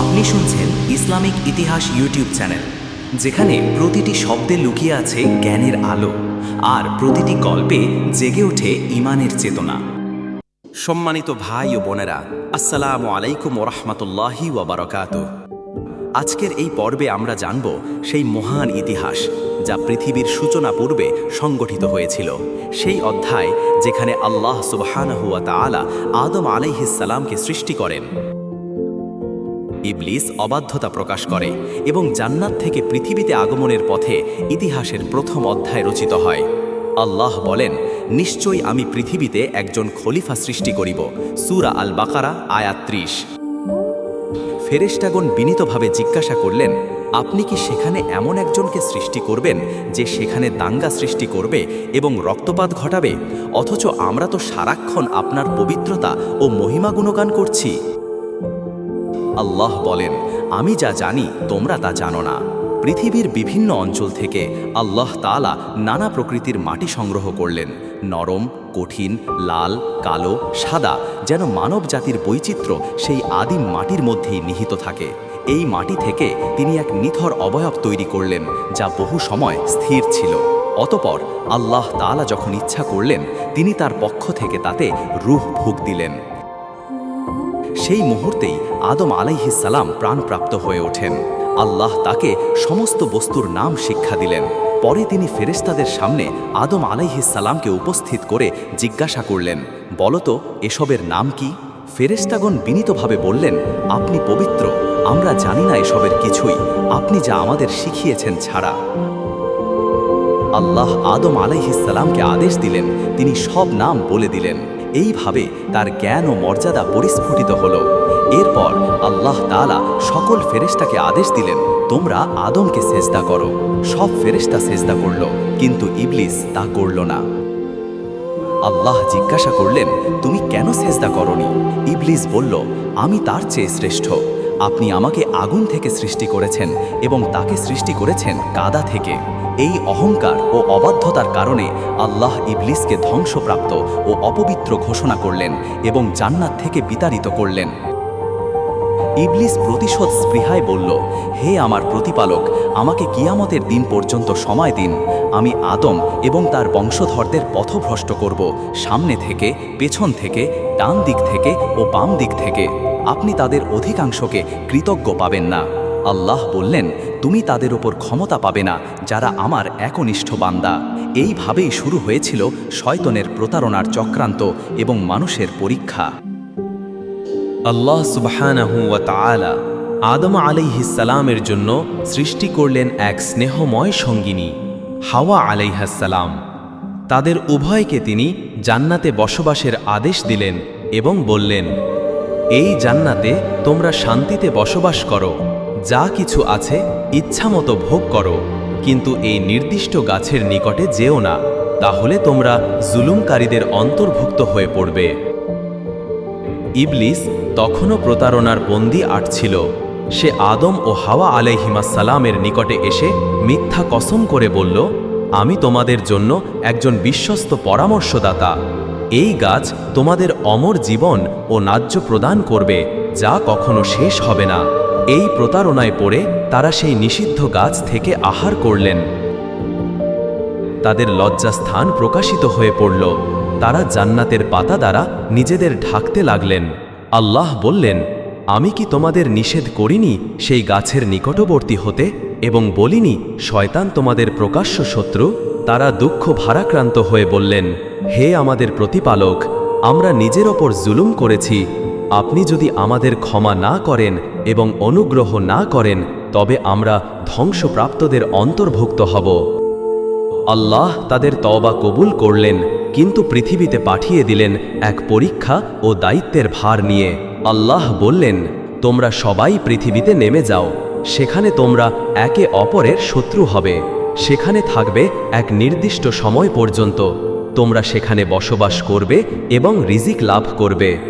আপনি শুনছেন ইসলামিক ইতিহাস ইউটিউব চ্যানেল, যেখানে প্রতিটি শব্দে লুকিয়ে আছে জ্ঞানের আলো আর প্রতিটি গল্পে জেগে ওঠে ইমানের চেতনা। সম্মানিত ভাই ও বোনেরা, আসসালামু আলাইকুম ওরহমতুল্লাহি ওবরকাত আজকের এই পর্বে আমরা জানব সেই মহান ইতিহাস, যা পৃথিবীর সূচনা পূর্বে সংগঠিত হয়েছিল। সেই অধ্যায় যেখানে আল্লাহ সুবহানাহুয়া তাআলা আদম আলাইহিসসালামকে সৃষ্টি করেন। ইবলিস অবাধ্যতা প্রকাশ করে এবং জান্নাত থেকে পৃথিবীতে আগমনের পথে ইতিহাসের প্রথম অধ্যায় রচিত হয়। আল্লাহ বলেন, নিশ্চয়ই আমি পৃথিবীতে একজন খলিফা সৃষ্টি করিব। সুরা আল বাকারা আয়াত ত্রিশ। বিনীতভাবে জিজ্ঞাসা করলেন, আপনি কি সেখানে এমন একজনকে সৃষ্টি করবেন যে সেখানে দাঙ্গা সৃষ্টি করবে এবং রক্তপাত ঘটাবে? অথচ আমরা তো সারাক্ষণ আপনার পবিত্রতা ও মহিমা গুণগান করছি। আল্লাহ বলেন, আমি যা জানি, তোমরা তা জানো না। পৃথিবীর বিভিন্ন অঞ্চল থেকে আল্লাহ তাআলা নানা প্রকৃতির মাটি সংগ্রহ করলেন। নরম, কঠিন, লাল, কালো, সাদা, যেন মানব জাতির বৈচিত্র্য সেই আদিম মাটির মধ্যেই নিহিত থাকে। এই মাটি থেকে তিনি এক নিথর অবয়ব তৈরি করলেন, যা বহু সময় স্থির ছিল। অতপর আল্লাহ তাআলা যখন ইচ্ছা করলেন, তিনি তার পক্ষ থেকে তাতে রুহ ভুগ দিলেন। সেই মুহূর্তেই আদম আলাইহিসালাম প্রাণপ্রাপ্ত হয়ে ওঠেন। আল্লাহ তাকে সমস্ত বস্তুর নাম শিক্ষা দিলেন। পরে তিনি ফেরেশতাদের সামনে আদম আলাইহিসালামকে উপস্থিত করে জিজ্ঞাসা করলেন, বলতো, এসবের নাম কি? ফেরেশতাগণ বিনীতভাবে বললেন, আপনি পবিত্র, আমরা জানি না এসবের কিছুই, আপনি যা আমাদের শিখিয়েছেন ছাড়া। আল্লাহ আদম আলাইহিসালামকে আদেশ দিলেন, তিনি সব নাম বলে দিলেন। এইভাবে তার জ্ঞান ও মর্যাদা পরিস্ফুটিত হল। এরপর আল্লাহ তাআলা সকল ফেরেশতাকে আদেশ দিলেন, তোমরা আদমকে সেজদা করো। সব ফেরেশতা সেজদা করল, কিন্তু ইবলিস তা করল না। আল্লাহ জিজ্ঞাসা করলেন, তুমি কেন সেজদা করনি? ইবলিস বলল, আমি তার চেয়ে শ্রেষ্ঠ। আপনি আমাকে আগুন থেকে সৃষ্টি করেছেন এবং তাকে সৃষ্টি করেছেন কাদা থেকে। এই অহংকার ও অবাধ্যতার কারণে আল্লাহ ইবলিসকে ধ্বংসপ্রাপ্ত ও অপবিত্র ঘোষণা করলেন এবং জান্নাত থেকে বিতাড়িত করলেন। ইবলিস প্রতিশোধ স্পৃহায় বলল, হে আমার প্রতিপালক, আমাকে কিয়ামতের দিন পর্যন্ত সময় দিন। আমি আদম এবং তার বংশধরদের পথভ্রষ্ট করব, সামনে থেকে, পেছন থেকে, ডান দিক থেকে ও বাম দিক থেকে। আপনি তাদের অধিকাংশকে কৃতজ্ঞ পাবেন না। আল্লাহ বললেন, তুমি তাদের ওপর ক্ষমতা পাবে না, যারা আমার একনিষ্ঠ বান্দা। এইভাবেই শুরু হয়েছিল শয়তনের প্রতারণার চক্রান্ত এবং মানুষের পরীক্ষা। আল্লাহ তাআলা আদম আলাইহিসসালামের জন্য সৃষ্টি করলেন এক স্নেহময় সঙ্গিনী, হাওয়া আলাইহাসসালাম তাদের উভয়কে তিনি জান্নাতে বসবাসের আদেশ দিলেন এবং বললেন, এই জান্নাতে তোমরা শান্তিতে বসবাস করো। যা কিছু আছে, ইচ্ছামতো ভোগ করো, কিন্তু এই নির্দিষ্ট গাছের নিকটে যেও না, তাহলে তোমরা জুলুমকারীদের অন্তর্ভুক্ত হয়ে পড়বে। ইবলিস তখনও প্রতারণার বন্দি আটছিল। সে আদম ও হাওয়া আলাইহিমাসালামের নিকটে এসে মিথ্যা কসম করে বলল, আমি তোমাদের জন্য একজন বিশ্বস্ত পরামর্শদাতা। এই গাছ তোমাদের অমর জীবন ও ন্যায্য প্রদান করবে, যা কখনো শেষ হবে না। এই প্রতারণায় পড়ে তারা সেই নিষিদ্ধ গাছ থেকে আহার করলেন। তাদের লজ্জাস্থান প্রকাশিত হয়ে পড়ল। তারা জান্নাতের পাতা দ্বারা নিজেদের ঢাকতে লাগলেন। আল্লাহ বললেন, আমি কি তোমাদের নিষেধ করিনি সেই গাছের নিকটবর্তী হতে এবং বলিনি, শয়তান তোমাদের প্রকাশ্য শত্রু? তারা দুঃখ ভারাক্রান্ত হয়ে বললেন, হে আমাদের প্রতিপালক, আমরা নিজের ওপর জুলুম করেছি আপনি যদি আমাদের ক্ষমা না করেন এবং অনুগ্রহ না করেন, তবে আমরা ধ্বংসপ্রাপ্তদের অন্তর্ভুক্ত হব। আল্লাহ তাদের তওবা কবুল করলেন, কিন্তু পৃথিবীতে পাঠিয়ে দিলেন এক পরীক্ষা ও দায়িত্বের ভার নিয়ে। আল্লাহ বললেন, তোমরা সবাই পৃথিবীতে নেমে যাও। সেখানে তোমরা একে অপরের শত্রু হবে। সেখানে থাকবে এক নির্দিষ্ট সময় পর্যন্ত। তোমরা সেখানে বসবাস করবে এবং রিজিক লাভ করবে।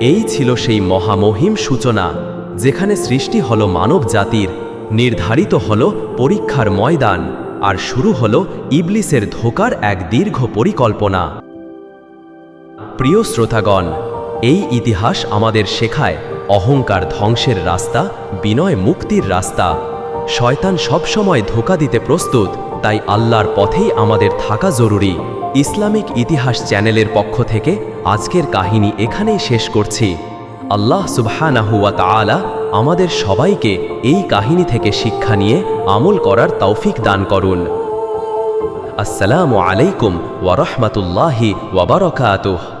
এই ছিল সেই মহামহিম সূচনা, যেখানে সৃষ্টি হল মানব জাতির, নির্ধারিত হল পরীক্ষার ময়দান, আর শুরু হল ইবলিসের ধোকার এক দীর্ঘ পরিকল্পনা। প্রিয় শ্রোতাগণ, এই ইতিহাস আমাদের শেখায় অহংকার ধ্বংসের রাস্তা, বিনয় মুক্তির রাস্তা। শয়তান সবসময় ধোকা দিতে প্রস্তুত। তাই আল্লাহর পথেই আমাদের থাকা জরুরি। ইসলামিক ইতিহাস চ্যানেলের পক্ষ থেকে আজকের কাহিনী এখানেই শেষ করছি। আল্লাহ সুবহানাহু ওয়া তাআলা আমাদের সবাইকে এই কাহিনী থেকে শিক্ষা নিয়ে আমল করার তৌফিক দান করুন। আসসালামু আলাইকুম ওয়া রাহমাতুল্লাহি ওয়া বারাকাতুহু।